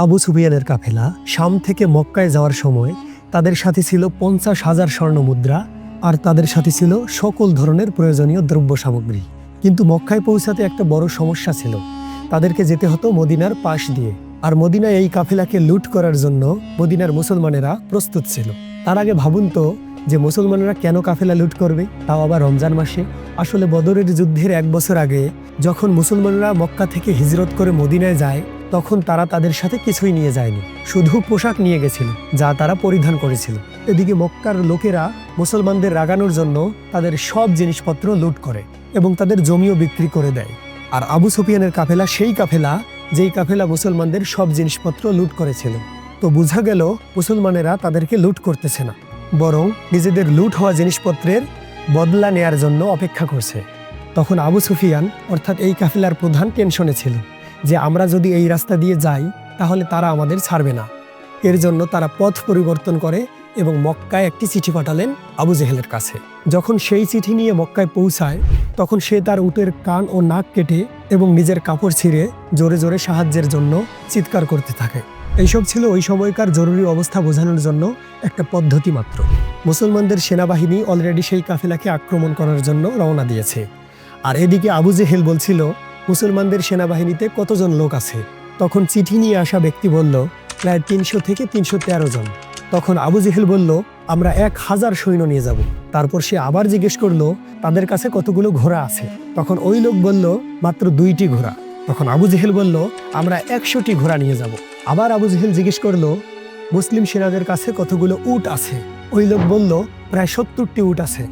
আবু সুফিয়ানের কাফেলা শাম থেকে মক্কায় যাওয়ার সময় তাদের সাথে ছিল পঞ্চাশ হাজার স্বর্ণ মুদ্রা আর তাদের সাথে ছিল সকল ধরনের প্রয়োজনীয় দ্রব্য সামগ্রী। কিন্তু মক্কায় পৌঁছাতে একটা বড় সমস্যা ছিল। তাদেরকে যেতে হতো মদিনার পাশ দিয়ে। আর মদিনায় এই কাফেলাকে লুট করার জন্য মদিনার মুসলমানেরা প্রস্তুত ছিল। তার আগে ভাবুন তো যে মুসলমানেরা কেন কাফেলা লুট করবে? তাও আবার রমজান মাসে। আসলে বদরের যুদ্ধের এক বছর আগে যখন মুসলমানরা মক্কা থেকে হিজরত করে মদিনায় যায় তখন তারা তাদের সাথে কিছুই নিয়ে যায়নি, শুধু পোশাক নিয়ে গেছিল, যা তারা পরিধান করেছিল। এদিকে মক্কার লোকেরা মুসলমানদের রাগানোর জন্য তাদের সব জিনিসপত্র লুট করে এবং তাদের জমিও বিক্রি করে দেয়। আর আবু সুফিয়ানের কাফেলা সেই কাফেলা, যেই কাফেলা মুসলমানদের সব জিনিসপত্র লুট করেছিল। তো বোঝা গেল, মুসলমানেরা তাদেরকে লুট করতেছে না, বরং নিজেদের লুট হওয়া জিনিসপত্রের বদলা নেয়ার জন্য অপেক্ষা করছে। তখন আবু সুফিয়ান, অর্থাৎ এই কাফেলার প্রধান টেনশনে ছিল। যে আমরা যদি এই রাস্তা দিয়ে যাই, তাহলে তারা আমাদের ছাড়বে না। এর জন্য তারা পথ পরিবর্তন করে এবং মক্কায় একটি চিঠি পাঠালেন আবু জেহেলের কাছে। যখন সেই চিঠি নিয়ে মক্কায় পৌঁছায়, তখন সে তার উটের কান ও নাক কেটে এবং নিজের কাপড় ছিঁড়ে জোরে জোরে সাহায্যের জন্য চিৎকার করতে থাকে। এইসব ছিল ওই সময়কার জরুরি অবস্থা বোঝানোর জন্য একটা পদ্ধতি মাত্র। মুসলমানদের সেনাবাহিনী অলরেডি সেই কাফেলাকে আক্রমণ করার জন্য রওনা দিয়েছে। আর এদিকে আবু জেহেল বলছিল মুসলমানদের সেনাবাহিনীতে কতজন লোক আছে? তখন চিঠি নিয়ে আসা ব্যক্তি বলল, প্রায় তিনশো থেকে তিনশো তেরো জন। তখন আবু জেহেল বলল, আমরা এক হাজার সৈন্য নিয়ে যাব। তারপর সে আবার জিজ্ঞেস করল, তাদের কাছে কতগুলো ঘোড়া আছে? তখন ওই লোক বলল, মাত্র দুইটি ঘোড়া। তখন আবু জেহেল বলল, আমরা একশোটি ঘোড়া নিয়ে যাব। আবার আবু জেহেল জিজ্ঞেস করল, মুসলিম সেনাদের কাছে কতগুলো উট আছে? ওই লোক বলল, প্রায় সত্তরটি উট আছে।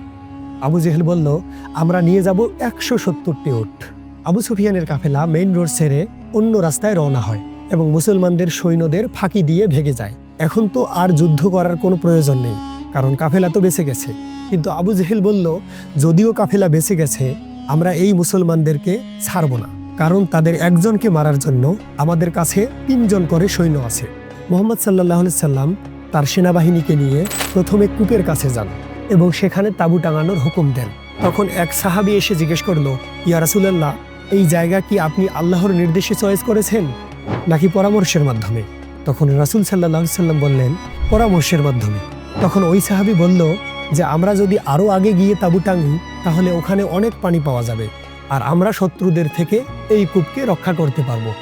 আবু জেহেল বলল, আমরা নিয়ে যাব একশো সত্তরটি উট। আবু সুফিয়ানের কাফেলা মেইন রোড ছেড়ে অন্য রাস্তায় রওনা হয় এবং মুসলমানদের সৈন্যদের ফাঁকি দিয়ে ভেগে যায়। এখন তো আর যুদ্ধ করার কোনো প্রয়োজন নেই, কারণ কাফেলা তো বেঁচে গেছে। কিন্তু আবু জেহেল বলল, যদিও কাফেলা বেঁচে গেছে, আমরা এই মুসলমানদেরকে ছাড়ব না, কারণ তাদের একজনকে মারার জন্য আমাদের কাছে তিনজন করে সৈন্য আছে। মোহাম্মদ সাল্লাহ সাল্লাম তার সেনাবাহিনীকে নিয়ে প্রথমে কূপের কাছে যান এবং সেখানে তাঁবু টাঙানোর হুকুম দেন। তখন এক সাহাবি এসে জিজ্ঞেস করল, ইয়া রাসুলাল্লাহ এই জায়গা কি আপনি আল্লাহর নির্দেশে চয়েস করেছেন? নাকি পরামর্শের মাধ্যমে? তখন রাসুল সাল্লাহ সাল্লাম বললেন, পরামর্শের মাধ্যমে। তখন ওই সাহাবি বলল যে, আমরা যদি আরও আগে গিয়ে তাঁবু টাঙি, তাহলে ওখানে অনেক পানি পাওয়া যাবে। আর আমরা শত্রুদের থেকে এই কূপকে রক্ষা করতে পারব।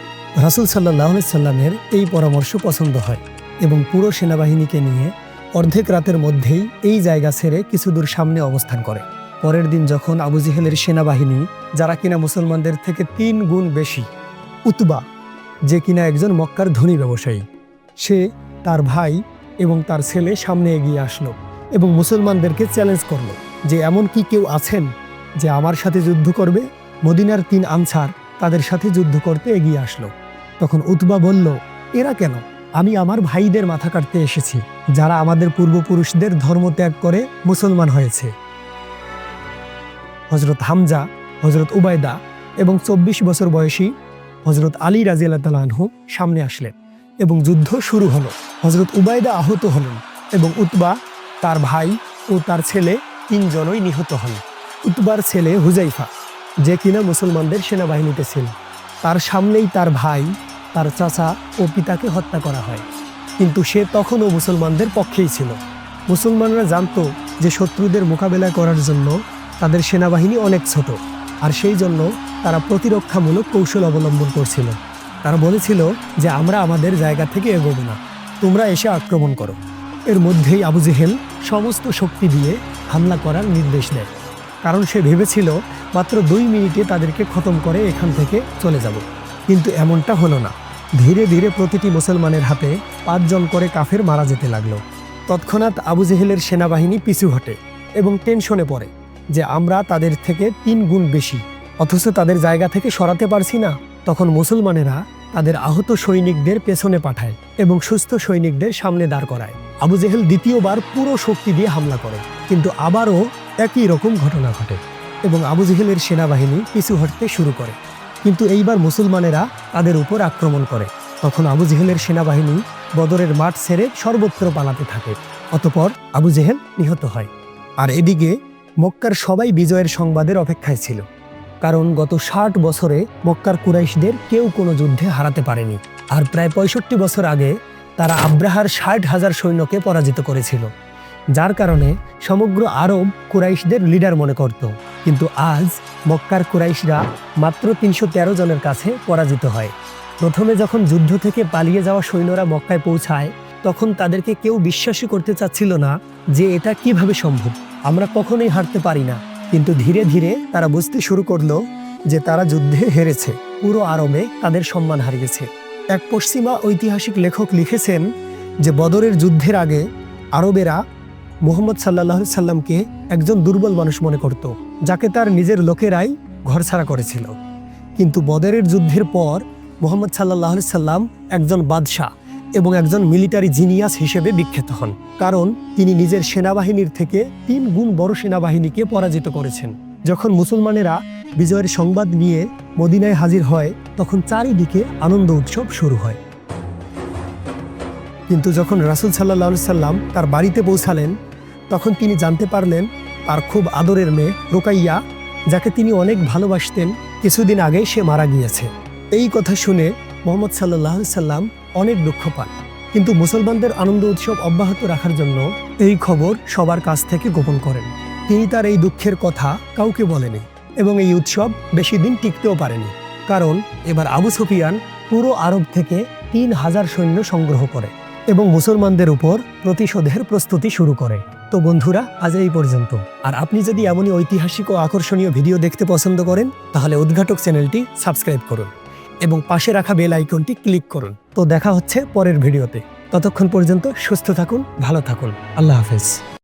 রাসুল সাল্লাহ সাল্লামের এই পরামর্শ পছন্দ হয় এবং পুরো সেনাবাহিনীকে নিয়ে অর্ধেক রাতের মধ্যেই এই জায়গা ছেড়ে কিছু দূর সামনে অবস্থান করে। পরের দিন যখন আবু জেহেলের সেনাবাহিনী, যারা কিনা মুসলমানদের থেকে তিন গুণ বেশি, উতবা, যে কিনা একজন মক্কার ধনী ব্যবসায়ী, সে তার ভাই এবং তার ছেলে সামনে এগিয়ে আসলো এবং মুসলমানদেরকে চ্যালেঞ্জ করল যে, এমন কি কেউ আছেন যে আমার সাথে যুদ্ধ করবে? মদিনার তিন আনসার তাদের সাথে যুদ্ধ করতে এগিয়ে আসলো। তখন উতবা বলল, এরা কেন? আমি আমার ভাইদের মাথা কাটতে এসেছি, যারা আমাদের পূর্বপুরুষদের ধর্ম ত্যাগ করে মুসলমান হয়েছে। হজরত হামজা হজরত উবায়দা এবং চব্বিশ বছর বয়সী হজরত আলী রাজিয়াল্লাহ তালাহু সামনে আসলেন এবং যুদ্ধ শুরু হলো। হজরত উবায়দা আহত হলেন এবং উতবা তার ভাই ও তার ছেলে তিনজনই নিহত হন। উতবার ছেলে হুজাইফা যে কিনা মুসলমানদের সেনাবাহিনীতে ছিল, তার সামনেই তার ভাই, তার চাচা ও পিতাকে হত্যা করা হয়। কিন্তু সে তখনও মুসলমানদের পক্ষেই ছিল। মুসলমানরা জানতো যে শত্রুদের মোকাবেলা করার জন্য তাদের সেনাবাহিনী অনেক ছোট, আর সেই জন্য তারা প্রতিরক্ষামূলক কৌশল অবলম্বন করছিল। তারা বলেছিল যে আমরা আমাদের জায়গা থেকে এগোবো না, তোমরা এসে আক্রমণ করো। এর মধ্যেই আবু জেহেল সমস্ত শক্তি দিয়ে হামলা করার নির্দেশ দেয়, কারণ সে ভেবেছিল মাত্র দুই মিনিটে তাদেরকে খতম করে এখান থেকে চলে যাব। কিন্তু এমনটা হলো না। ধীরে ধীরে প্রতিটি মুসলমানের হাতে পাঁচজন করে কাফের মারা যেতে লাগল। তৎক্ষণাৎ আবু জেহেলের সেনাবাহিনী পিছু হটে এবং টেনশনে পড়ে। যে আমরা তাদের থেকে তিন গুণ বেশি। অথচ তাদের জায়গা থেকে সরাতে পারছি না। তখন মুসলমানেরা তাদের আহত সৈনিকদের পেছনে পাঠায় এবং সুস্থ সৈনিকদের সামনে দাঁড় করায়। আবু জেহেল দ্বিতীয়বার পুরো শক্তি দিয়ে হামলা করে, কিন্তু আবারও একই রকম ঘটনা ঘটে এবং আবু জেহেলের সেনাবাহিনী পিছু হটতে শুরু করে। কিন্তু এইবার মুসলমানেরা তাদের উপর আক্রমণ করে। তখন আবু জেহেলের সেনাবাহিনী বদরের মাঠ ছেড়ে সর্বত্র পালাতে থাকে। অতপর আবু জেহেল নিহত হয়। আর এদিকে মক্কার সবাই বিজয়ের সংবাদের অপেক্ষায় ছিল। কারণ গত ষাট বছরে মক্কার কুরাইশদের কেউ কোনো যুদ্ধে হারাতে পারেনি। আর প্রায় পঁয়ষট্টি বছর আগে তারা আব্রাহার ষাট হাজার সৈন্যকে পরাজিত করেছিল, যার কারণে সমগ্র আরব কুরাইশদের লিডার মনে করত। কিন্তু আজ মক্কার কুরাইশরা মাত্র তিনশো তেরো জনের কাছে পরাজিত হয়। প্রথমে যখন যুদ্ধ থেকে পালিয়ে যাওয়া সৈন্যরা মক্কায় পৌঁছায় তখন তাদেরকে কেউ বিশ্বাসই করতে চাচ্ছিল না যে এটা কীভাবে সম্ভব। আমরা কখনোই হারতে পারি না। কিন্তু ধীরে ধীরে তারা বুঝতে শুরু করল যে তারা যুদ্ধে হেরেছে। পুরো আরবে তাদের সম্মান হারিয়েছে এক পশ্চিমা ঐতিহাসিক লেখক লিখেছেন যে বদরের যুদ্ধের আগে আরবেরা মোহাম্মদ সাল্লাহ সাল্লামকে একজন দুর্বল মানুষ মনে করত, যাকে তার নিজের লোকেরাই ঘরছাড়া করেছিল। কিন্তু বদরের যুদ্ধের পর মোহাম্মদ সাল্লাহ সাল্লাম একজন বাদশাহ এবং একজন মিলিটারি জিনিয়াস হিসেবে বিখ্যাত হন, কারণ তিনি নিজের সেনাবাহিনীর থেকে তিন গুণ বড় সেনাবাহিনীকে পরাজিত করেছেন। যখন মুসলমানেরা বিজয়ের সংবাদ নিয়ে মদিনায় হাজির হয়, তখন চারিদিকে আনন্দ উৎসব শুরু হয়। কিন্তু যখন রাসুল সাল্লাহ সাল্লাম তার বাড়িতে পৌঁছালেন, তখন তিনি জানতে পারলেন তার খুব আদরের মেয়ে রোকাইয়া, যাকে তিনি অনেক ভালোবাসতেন, কিছুদিন আগে সে মারা গিয়েছে। এই কথা শুনে মোহাম্মদ সাল্লাহ সাল্লাম অনেক দুঃখ পান কিন্তু মুসলমানদের আনন্দ উৎসব অব্যাহত রাখার জন্য এই খবর সবার কাছ থেকে গোপন করেন। তিনি তার এই দুঃখের কথা কাউকে বলেনি এবং এই উৎসব বেশি দিন টিকতেও পারেনি। কারণ এবার আবু সুফিয়ান পুরো আরব থেকে তিন হাজার সৈন্য সংগ্রহ করে এবং মুসলমানদের উপর প্রতিশোধের প্রস্তুতি শুরু করে। তো বন্ধুরা, আজ এই পর্যন্ত। আর আপনি যদি এমনই ঐতিহাসিক ও আকর্ষণীয় ভিডিও দেখতে পছন্দ করেন, তাহলে উদ্ঘাটক চ্যানেলটি সাবস্ক্রাইব করুন। এবং পাশে রাখা বেল আইকনটি ক্লিক করুন। তো দেখা হচ্ছে পরের ভিডিওতে। ততক্ষণ পর্যন্ত সুস্থ থাকুন, ভালো থাকুন। আল্লাহ হাফেজ।